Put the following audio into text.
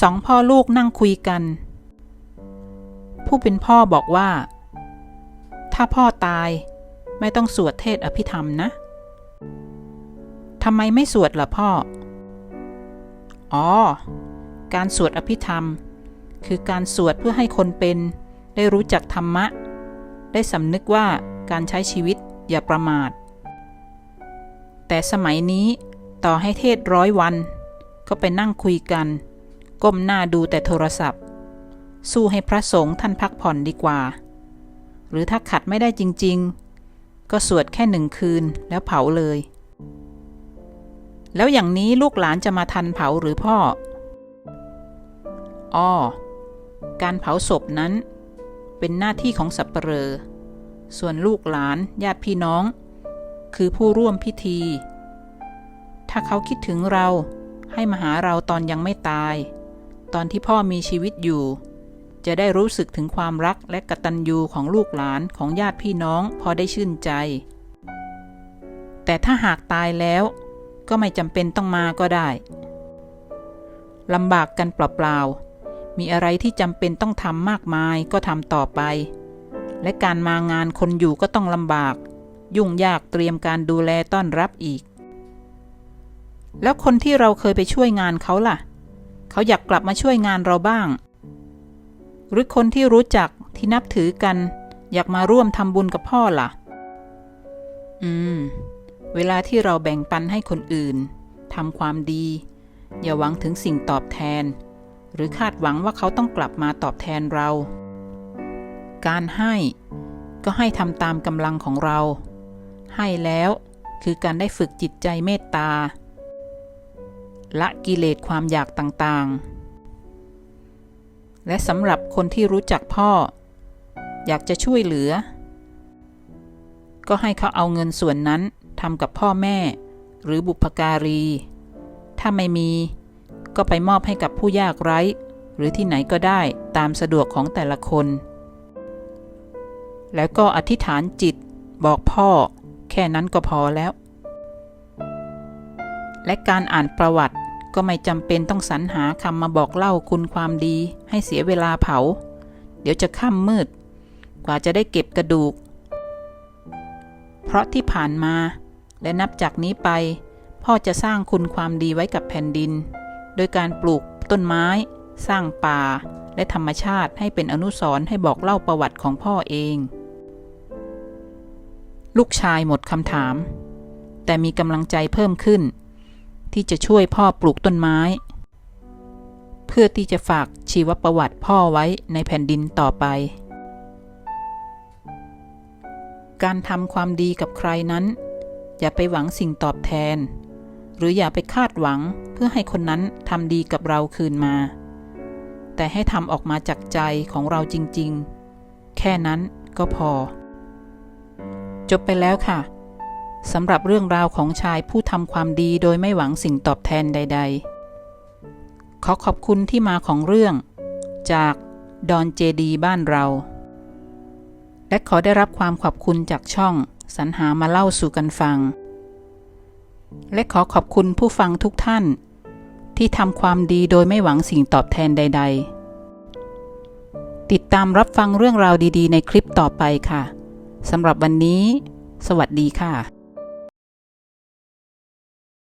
สองพ่อลูกนั่งคุยกัน ผู้เป็นพ่อบอกว่า ถ้าพ่อตายไม่ต้องสวดเทศอภิธรรมนะทำไมไม่สวดล่ะพ่อ อ๋อ การสวดอภิธรรม คือการสวดเพื่อให้คนเป็นได้รู้จักธรรมะ ได้สำนึกว่าการใช้ชีวิตอย่าประมาท แต่สมัยนี้ต่อให้เทศร้อยวัน ก็ไปนั่งคุยกัน ก้มหน้าดูแต่โทรศัพท์ สู้ให้พระสงฆ์ท่านพักผ่อนดีกว่า หรือถ้าขัดไม่ได้จริง ๆ ก็สวดแค่หนึ่งคืนแล้วเผาเลย แล้วอย่างนี้ลูกหลานจะมาทันเผาหรือพ่อ อ้อ การเผาศพนั้น เป็นหน้าที่ของสัปเหร่อส่วนลูกหลานญาติพี่น้อง คือผู้ร่วมพิธี ถ้าเขาคิดถึงเราให้มาหาเราตอนยังไม่ตาย ตอนที่พ่อมีชีวิตอยู่ จะได้รู้สึกถึงความรักและกตัญญูของลูกหลานของญาติพี่น้องพอได้ชื่นใจ แต่ถ้าหากตายแล้วก็ไม่จำเป็นต้องมาก็ได้ลำบากกันเปล่าๆ มีอะไรที่จำเป็นต้องทำมากมายก็ทำต่อไป และการมางานคนอยู่ก็ต้องลำบาก ยุ่งยากเตรียมการดูแลต้อนรับอีก แล้วคนที่เราเคยไปช่วยงานเขาล่ะ เขาอยากกลับมาช่วยงานเราบ้าง หรือคนที่รู้จักที่นับถือกัน อยากมาร่วมทำบุญกับพ่อล่ะ อืม เวลาที่เราแบ่งปันให้คนอื่นทำความดี อย่าหวังถึงสิ่งตอบแทน หรือคาดหวังว่าเขาต้องกลับมาตอบแทนเรา การให้ก็ให้ทำตามกำลังของเรา ให้แล้วคือการได้ฝึกจิตใจเมตตา ละกิเลสความอยากต่างๆ และสำหรับคนที่รู้จักพ่อ อยากจะช่วยเหลือ ก็ให้เขาเอาเงินส่วนนั้นทำกับพ่อแม่ หรือบุพการี ถ้าไม่มีก็ไปมอบให้กับผู้ยากไร้ หรือที่ไหนก็ได้ตามสะดวกของแต่ละคน แล้วก็อธิษฐานจิตบอกพ่อ แค่นั้นก็พอแล้ว และการอ่านประวัติ ก็ไม่จำเป็นต้องสรรหาคำมาบอกเล่าคุณความดี ให้เสียเวลาเผา เดี๋ยวจะค่ำมืด กว่าจะได้เก็บกระดูก เพราะที่ผ่านมา และนับจากนี้ไป พ่อจะสร้างคุณความดีไว้กับแผ่นดิน โดยการปลูกต้นไม้ สร้างป่า และธรรมชาติให้เป็นอนุสรณ์ให้บอกเล่าประวัติของพ่อเอง ลูกชายหมดคำถาม แต่มีกำลังใจเพิ่มขึ้น ที่จะช่วยพ่อปลูกต้นไม้ เพื่อที่จะฝากชีวประวัติพ่อไว้ในแผ่นดินต่อไป การทำความดีกับใครนั้น อย่าไปหวังสิ่งตอบแทน หรืออย่าไปคาดหวังเพื่อให้คนนั้นทำดีกับเราคืนมา แต่ให้ทำออกมาจากใจของเราจริง ๆ แค่นั้นก็พอ จบไปแล้วค่ะ สำหรับเรื่องราวของชายผู้ทำความดีโดยไม่หวังสิ่งตอบแทนใด ๆ ขอขอบคุณที่มาของเรื่อง จากดอนเจดีบ้านเรา และขอได้รับความขอบคุณจากช่องสรรหามาเล่าสู่กันฟัง และขอขอบคุณผู้ฟังทุกท่าน ที่ทำความดีโดยไม่หวังสิ่งตอบแทนใด ๆ ติดตามรับฟังเรื่องราวดีๆ ในคลิปต่อไปค่ะสำหรับวันนี้ สวัสดีค่ะ